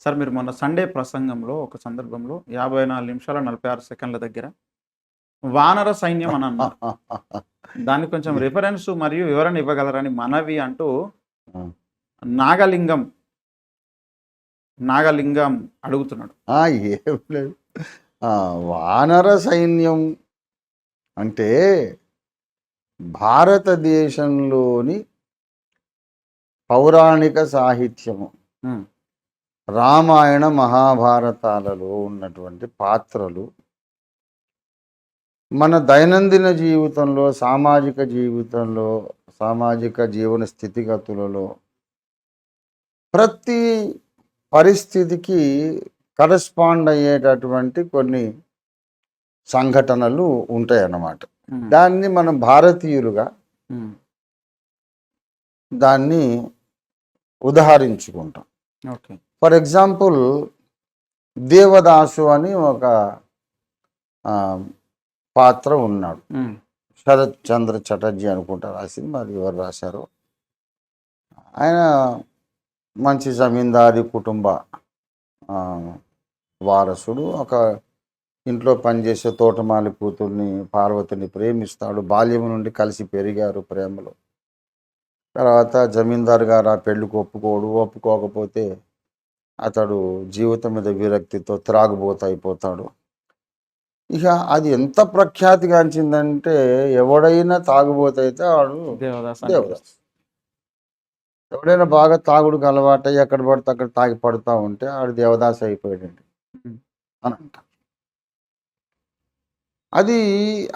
Sir మీరు మొన్న Sunday ప్రసంగంలో ఒక సందర్భంలో యాభై నాలుగు నిమిషాల నలభై ఆరు సెకండ్ల దగ్గర వానర సైన్యం అని అన్నారు. దానికి కొంచెం రిఫరెన్స్ మరియు వివరణ ఇవ్వగలరని మనవి అంటూ. నాగలింగం నాగలింగం అడుగుతున్నాడు. ఏం లేదు. వానర సైన్యం అంటే భారతదేశంలోని పౌరాణిక సాహిత్యము. రామాయణ మహాభారతాలలో ఉన్నటువంటి పాత్రలు మన దైనందిన జీవితంలో సామాజిక జీవితంలో సామాజిక జీవన స్థితిగతులలో ప్రతి పరిస్థితికి కరస్పాండ్ అయ్యేటటువంటి కొన్ని సంఘటనలు ఉంటాయి అన్నమాట దాన్ని మనం భారతీయులుగా దాన్ని ఉదాహరించుకుంటాం. ఓకే. ఫర్ ఎగ్జాంపుల్ దేవదాసు అని ఒక పాత్ర ఉన్నాడు. శరత్ చంద్ర చటర్జీ అనుకుంటా రాసింది మరి ఎవరు రాశారు. ఆయన మంచి జమీందారీ కుటుంబ వారసుడు. ఒక ఇంట్లో పనిచేసే తోటమాలి కూతుర్ని పార్వతిని ప్రేమిస్తాడు. బాల్యం నుండి కలిసి పెరిగారు ప్రేమలో. తర్వాత జమీందారు గారు ఆ పెళ్ళికి ఒప్పుకోడు. ఒప్పుకోకపోతే అతడు జీవితం మీద విరక్తితో త్రాగుబోత అయిపోతాడు ఇక అది ఎంత ప్రఖ్యాతిగాంచిందంటే ఎవడైనా తాగుబోతైతే వాడు దేవదాస్ దేవదాస్. ఎవడైనా బాగా తాగుడుకు అలవాటు ఎక్కడ పడితే అక్కడ తాగి పడుతూ ఉంటే ఆడు దేవదాస్ అయిపోయాడండి. అని అంటారు అది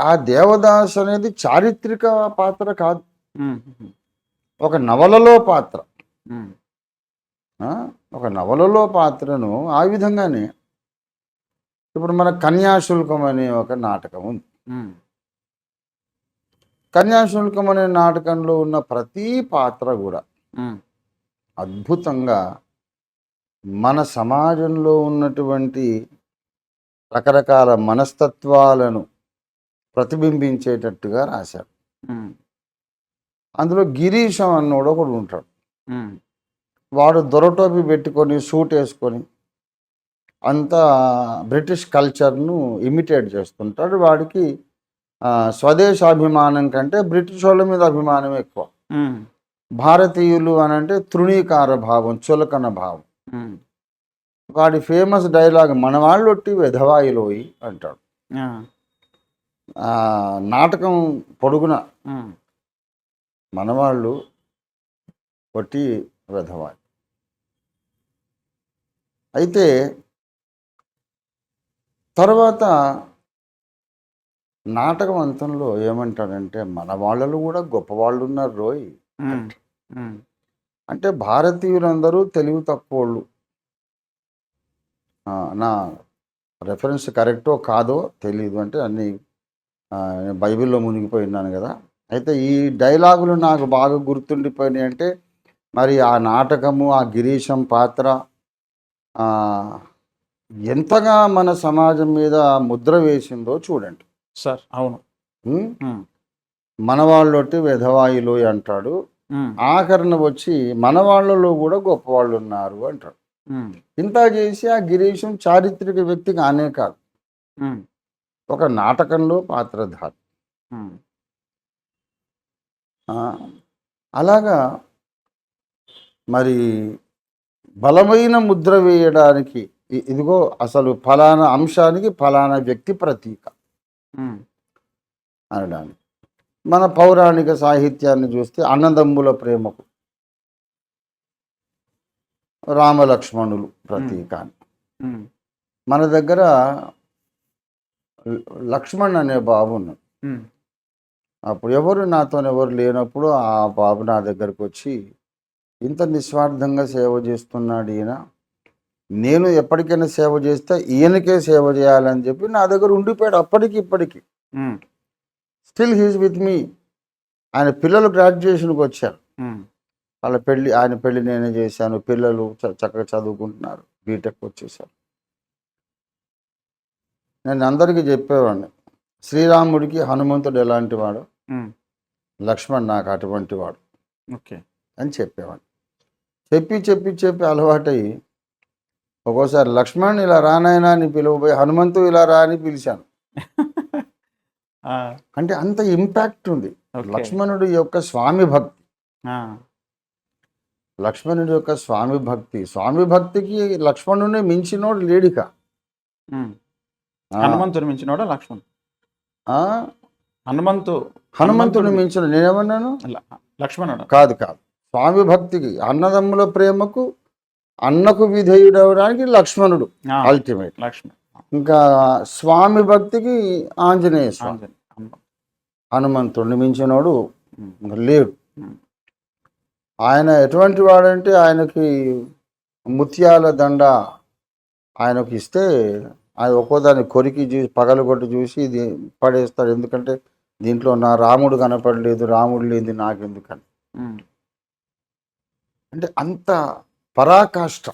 ఆ దేవదాస్ అనేది చారిత్రక పాత్ర కాదు. ఒక నవలలో పాత్ర? ఒక నవలలో పాత్రను ఆ విధంగానే. ఇప్పుడు మన కన్యాశుల్కం అనే ఒక నాటకం ఉంది. కన్యాశుల్కం అనే నాటకంలో ఉన్న ప్రతి పాత్ర కూడా అద్భుతంగా మన సమాజంలో ఉన్నటువంటి రకరకాల మనస్తత్వాలను ప్రతిబింబించేటట్టుగా రాశారు ఉమ్, అందులో గిరీశం అన్నోడు ఒకడు ఉంటాడు. వాడు దొరటోపి పెట్టుకొని సూట్ వేసుకొని అంతా బ్రిటిష్ కల్చర్ను ఇమిటేట్ చేస్తుంటాడు. వాడికి స్వదేశాభిమానం కంటే బ్రిటిష్ వాళ్ళ మీద అభిమానం ఎక్కువ. భారతీయులు అని అంటే తృణీకార భావం చులకన భావం. వాడి ఫేమస్ డైలాగ్ మన వాళ్ళు ఒట్టి వెధవాయిలోయి అంటాడు. నాటకం పొడుగున మనవాళ్ళు ఒట్టి వెధవాయి. అయితే తర్వాత నాటకం అంతంలో ఏమంటాడంటే మన వాళ్ళలో కూడా గొప్పవాళ్ళు ఉన్నారు రోయ్. అంటే భారతీయులందరూ తెలివి తక్కువళ్ళు. నా రెఫరెన్స్ కరెక్టో కాదో తెలియదు అంటే అన్ని బైబిల్లో మునిగిపోయినాను కదా. అయితే ఈ డైలాగులు నాకు బాగా గుర్తుండిపోయినాయి అంటే మరి ఆ నాటకము ఆ గిరీశం పాత్ర ఎంతగా మన సమాజం మీద ముద్ర వేసిందో చూడండి. సార్ అవును. ఉం? ఉమ్, మన వాళ్ళొట్టి వెధవాయిలు అంటాడు. ఆఖరణ వచ్చి మన వాళ్ళలో కూడా గొప్పవాళ్ళు ఉన్నారు అంటాడు ఇంత చేసి ఆ గిరీశం చారిత్రక వ్యక్తి కానే కాదు. ఒక నాటకంలో పాత్రధారి. అలాగా మరి బలమైన ముద్ర వేయడానికి ఇదిగో అసలు ఫలానా అంశానికి ఫలానా వ్యక్తి ప్రతీక. అనడానికి. మన పౌరాణిక సాహిత్యాన్ని చూస్తే అన్నదమ్ముల ప్రేమకు. రామలక్ష్మణులు ప్రతీక అని మన దగ్గర లక్ష్మణ్ అనే బాబు ఉన్నాడు. అప్పుడు ఎవరు నాతో ఎవరు లేనప్పుడు ఆ బాబు నా దగ్గరకు వచ్చి ఇంత నిస్వార్థంగా సేవ చేస్తున్నాడు ఈయన. నేను ఎప్పటికైనా సేవ చేస్తే ఈయనకే సేవ చేయాలని చెప్పి నా దగ్గర ఉండిపోయాడు అప్పటికి ఇప్పటికి. స్టిల్ హీస్ విత్ మీ ఆయన పిల్లలు గ్రాడ్యుయేషన్కి వచ్చారు. వాళ్ళ పెళ్ళి ఆయన పెళ్ళి నేనే చేశాను. పిల్లలు చక్కగా చదువుకుంటున్నారు. బీటెక్ వచ్చేసారు. నేను అందరికీ చెప్పేవాడిని. శ్రీరాముడికి హనుమంతుడు ఎలాంటి వాడు? లక్ష్మణ్ నాకు అటువంటి వాడు. ఓకే. అని చెప్పేవాడిని. చెప్పి చెప్పి చెప్పి అలవాటై ఒక్కోసారి లక్ష్మణ్ ఇలా రానాయనా అని పిలువబోయి హనుమంతు ఇలా రా అని పిలిచాను. అంటే అంత ఇంపాక్ట్ ఉంది. లక్ష్మణుడి యొక్క స్వామి భక్తి. లక్ష్మణుడి యొక్క స్వామి భక్తి. స్వామి భక్తికి లక్ష్మణుని మించినోడు లేడిక. హనుమంతుని మించినోడా లక్ష్మణ్? ఆ, హనుమంతు. హనుమంతుని మించిన నేనేమన్నాను? లక్ష్మణుడు. కాదు కాదు. స్వామి భక్తికి అన్నదమ్ముల ప్రేమకు అన్నకు విధేయుడవడానికి లక్ష్మణుడు ఆ, అల్టిమేట్ లక్ష్మణ్. ఇంకా స్వామి భక్తికి ఆంజనేయ స్వామి. హనుమంతుడిని మించినోడు లేడు. ఆయన ఎటువంటి వాడంటే ఆయనకి ముత్యాల దండ ఆయనకు ఇస్తే ఆయన ఒక్కోదాన్ని కొరికి చూసి పగలగొట్టి చూసి ఇది పడేస్తాడు. ఎందుకంటే దీంట్లో నా రాముడు కనపడలేదు రాముడు లేని నాకెందుకని. అంటే అంత పరాకాష్ట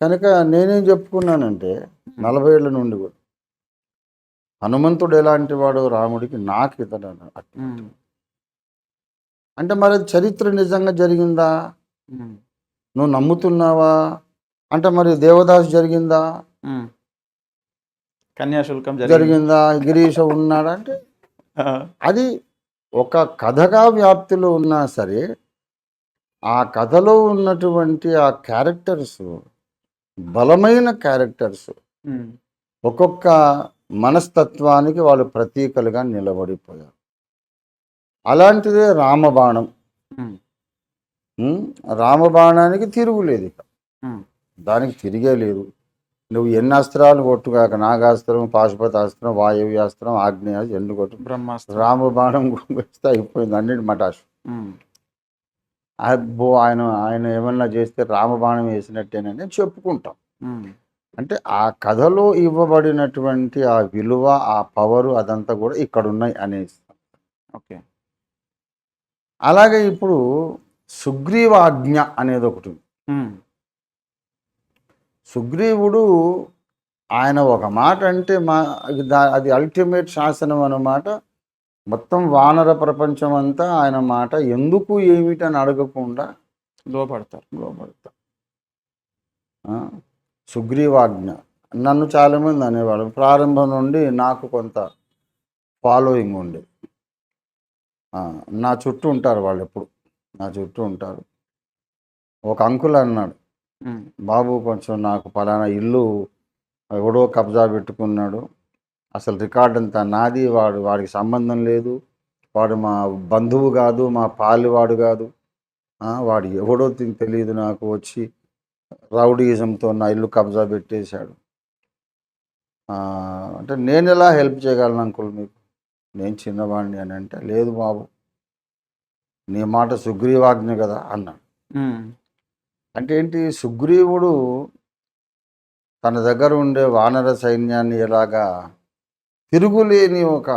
కనుక నేనేం చెప్పుకున్నానంటే నలభై ఏళ్ళ నుండి కూడా హనుమంతుడు ఎలాంటి వాడు రాముడికి నాకు. ఉమ్. అంటే మరి చరిత్ర నిజంగా జరిగిందా. నువ్వు నమ్ముతున్నావా అంటే మరి దేవదాసు జరిగిందా. కన్యాశుల్కం జరిగింది గిరీష ఉన్నాడా అంటే అది ఒక కథగా వ్యాప్తిలో ఉన్నా సరే ఆ కథలో ఉన్నటువంటి ఆ క్యారెక్టర్స్ బలమైన క్యారెక్టర్స్. ఒక్కొక్క మనస్తత్వానికి వాళ్ళు ప్రతీకలుగా నిలబడిపోయారు అలాంటిదే రామబాణం? రామబాణానికి తిరుగులేదు ఇక. దానికి తిరిగే లేదు నువ్వు ఎన్ని అస్త్రాలు కొట్టుగాక నాగాస్త్రం పాశుపతాస్త్రం వాయువ్యాస్త్రం ఆగ్నేయాస్త్రం ఎన్ని కొట్టు బ్రహ్మాస్త్రం రామబాణం వేస్తే అయిపోయింది అన్నిటి మటాష్. అబ్బో ఆయన ఆయన ఏమన్నా చేస్తే రామబాణం వేసినట్టేనని చెప్పుకుంటాం. అంటే ఆ కథలో ఇవ్వబడినటువంటి ఆ విలువ ఆ పవరు అదంతా కూడా ఇక్కడ ఉన్నాయి అనేసి. ఓకే. అలాగే ఇప్పుడు సుగ్రీవాజ్ఞ అనేది ఒకటి. సుగ్రీవుడు ఆయన ఒక మాట అంటే మా అది అల్టిమేట్ శాసనం అన్నమాట. మొత్తం వానర ప్రపంచం అంతా ఆయన మాట ఎందుకు ఏమిటని అడగకుండా లోపడతారు లోపడతా ఆ, సుగ్రీవాజ్ఞ. నన్ను చాలామంది అనేవాడు ప్రారంభం నుండి నాకు కొంత ఫాలోయింగ్ ఉండేది నా చుట్టూ ఉంటారు వాళ్ళు ఎప్పుడు. నా చుట్టూ ఉంటారు. ఒక అంకుల్ అన్నాడు. బాబు కొంచెం నాకు పలానా ఇల్లు ఎవడో కబ్జా పెట్టుకున్నాడు. అసలు రికార్డ్ అంతా నాది వాడు వాడికి సంబంధం లేదు. వాడు మా బంధువు కాదు మా పాలివాడు కాదు. వాడు ఎవడో తెలియదు నాకు. వచ్చి రౌడీజంతో నా ఇల్లు కబ్జా పెట్టేశాడు. అంటే నేను ఎలా హెల్ప్ చేయగలను అంకుల్ మీకు? నేను చిన్నవాడిని అని అంటే లేదు బాబు. నీ మాట సుగ్రీవాజ్ఞ కదా అన్నాడు. అంటే ఏంటి? సుగ్రీవుడు తన దగ్గర ఉండే వానర సైన్యాన్ని ఎలాగా తిరుగులేని ఒక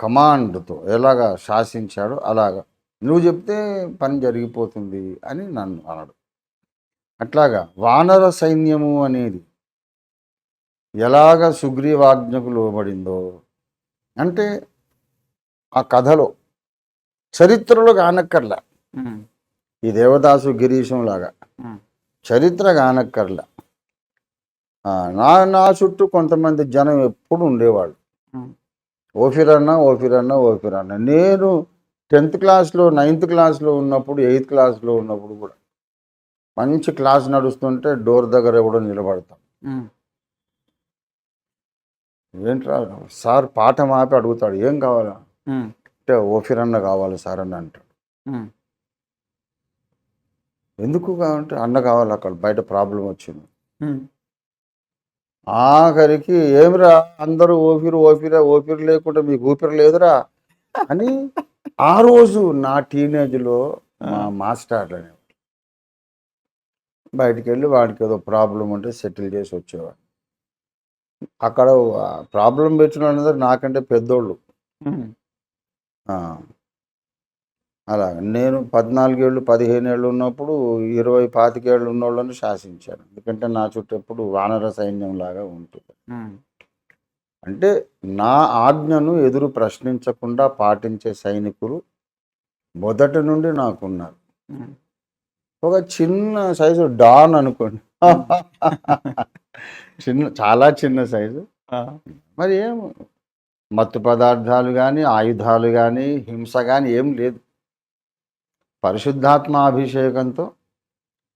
కమాండ్తో ఎలాగా శాసించాడో అలాగా నువ్వు చెప్తే పని జరిగిపోతుంది అని నన్ను అన్నాడు అట్లాగా వానర సైన్యము అనేది ఎలాగ సుగ్రీవాజ్ఞకు లోబడిందో అంటే ఆ కథలో చరిత్రలో కానక్కర్లా. ఈ దేవదాసు గిరీశం లాగా. చరిత్ర కానక్కర్లా నా నా చుట్టూ కొంతమంది జనం ఎప్పుడు ఉండేవాళ్ళు. ఓఫిరన్న ఓఫిరన్న ఓఫిరన్న నేను టెన్త్ క్లాస్లో నైన్త్ క్లాస్లో ఉన్నప్పుడు ఎయిత్ క్లాస్లో ఉన్నప్పుడు కూడా మంచి క్లాస్ నడుస్తుంటే డోర్ దగ్గర ఎవడో నిలబడతాం. ఏంట్రా సార్ పాఠం ఆపి అడుగుతాడు ఏం కావాలా. అంటే ఓఫిరన్న కావాలి సార్ అని అంటాడు. ఎందుకు కావాలంటే అన్న కావాలి అక్కడ బయట ప్రాబ్లం వచ్చింది. ఆఖరికి ఏమిరా అందరూ ఓపిరు ఓపిరా ఓపిరి లేకుండా మీకు ఊపిరి లేదురా అని ఆ రోజు నా టీనేజ్లో మా మాస్టర్లు అనేవారు బయటికి వెళ్ళి వాడికి ఏదో ప్రాబ్లం ఉంటే సెటిల్ చేసి వచ్చేవాడు. అక్కడ ప్రాబ్లం పెట్టిన వాళ్ళందరూ నాకంటే పెద్దోళ్ళు. అలా నేను పద్నాలుగేళ్ళు పదిహేను ఏళ్ళు ఉన్నప్పుడు ఇరవై పాతికేళ్ళు ఉన్నోళ్ళని శాసించాను. ఎందుకంటే నా చుట్టూ ఎప్పుడు వానర సైన్యం లాగా ఉంటుంది. అంటే నా ఆజ్ఞను ఎదురు ప్రశ్నించకుండా పాటించే సైనికులు మొదటి నుండి నాకున్నారు. ఒక చిన్న సైజు డాన్ అనుకోండి. చిన్న చాలా చిన్న సైజు. మరి ఏం? మత్తు పదార్థాలు కానీ ఆయుధాలు కానీ హింస కానీ ఏం లేదు. పరిశుద్ధాత్మ అభిషేకంతో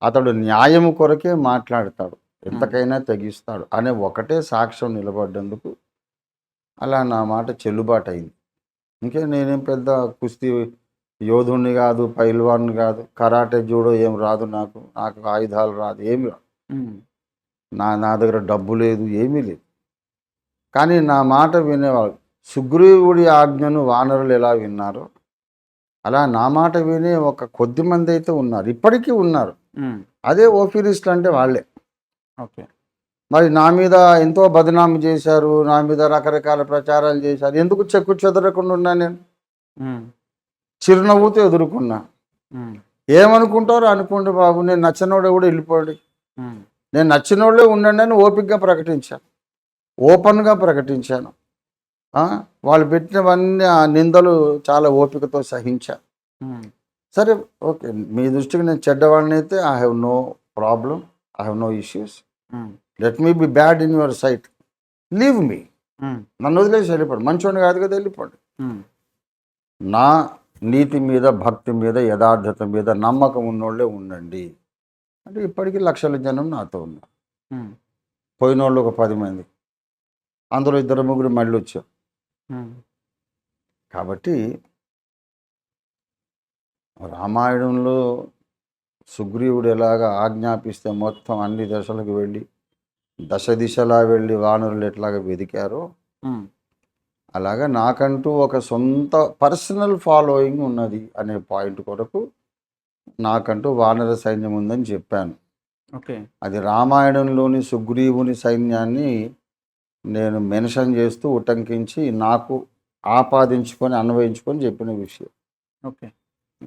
అతడు న్యాయము కొరకే మాట్లాడతాడు. ఎంతకైనా తెగిస్తాడు. అనే ఒకటే సాక్ష్యం నిలబడ్డందుకు అలా నా మాట చెల్లుబాటు అయింది ఇంకే నేనేం పెద్ద కుస్తీ యోధుణ్ణి కాదు పైల్వాన్ని కాదు కరాటే జూడో ఏం రాదు నాకు. నాకు ఆయుధాలు రాదు. ఏమి రాదు. ఉమ్, నా నా దగ్గర డబ్బు లేదు ఏమీ లేదు. కానీ నా మాట వినేవాళ్ళు సుగ్రీవుడి ఆజ్ఞను వానరులు ఎలా విన్నారో అలా నా మాట వినే ఒక కొద్ది మంది అయితే ఉన్నారు. ఇప్పటికీ ఉన్నారు. అదే ఓఫీరిస్టులు అంటే వాళ్ళే. ఓకే. మరి నా మీద ఎంతో బదనాము చేశారు నా మీద రకరకాల ప్రచారాలు చేశారు. ఎందుకు చెక్కు చెదరకుండా ఉన్నా నేను? చిరునవ్వుతో ఎదుర్కొన్నా. ఏమనుకుంటారో అనుకోండి బాబు నేను నచ్చినోడే కూడా వెళ్ళిపోండి. నేను నచ్చినోళ్ళే ఉండండి అని ఓపికగా ప్రకటించాను. ఓపెన్గా ప్రకటించాను. వాళ్ళు పెట్టినవన్నీ ఆ నిందలు చాలా ఓపికతో సహించా. సరే ఓకే. మీ దృష్టికి నేను చెడ్డవాడిని అయితే I have no problem I have no issues let me be bad in your sight leave me నన్ను వదిలేసి వెళ్ళిపోండి. మంచోడిని కాదు కదా వెళ్ళిపోండి. నా నీతి మీద భక్తి మీద యథార్థత మీద నమ్మకం ఉన్నోళ్ళే ఉండండి. అంటే ఇప్పటికీ లక్షల జనం నాతో ఉన్నారు. పోయిన వాళ్ళు ఒక పది మంది. అందులో ఇద్దరు ముగ్గురు మళ్ళీ వచ్చారు కాబట్టి రామాయణంలో సుగ్రీవుడు ఎలాగ ఆజ్ఞాపిస్తే మొత్తం అన్ని దశలకు వెళ్ళి దశ దిశలా వెళ్ళి వానరులు ఎట్లాగ వెదికారో అలాగా నాకంటూ ఒక సొంత పర్సనల్ ఫాలోయింగ్ ఉన్నది అనే పాయింట్ కొరకు నాకంటూ వానర సైన్యం ఉందని చెప్పాను. ఓకే. అది రామాయణంలోని సుగ్రీవుని సైన్యాన్ని నేను మెన్షన్ చేస్తూ ఉటంకించి నాకు ఆపాదించుకొని అన్వయించుకొని చెప్పిన విషయం. ఓకే.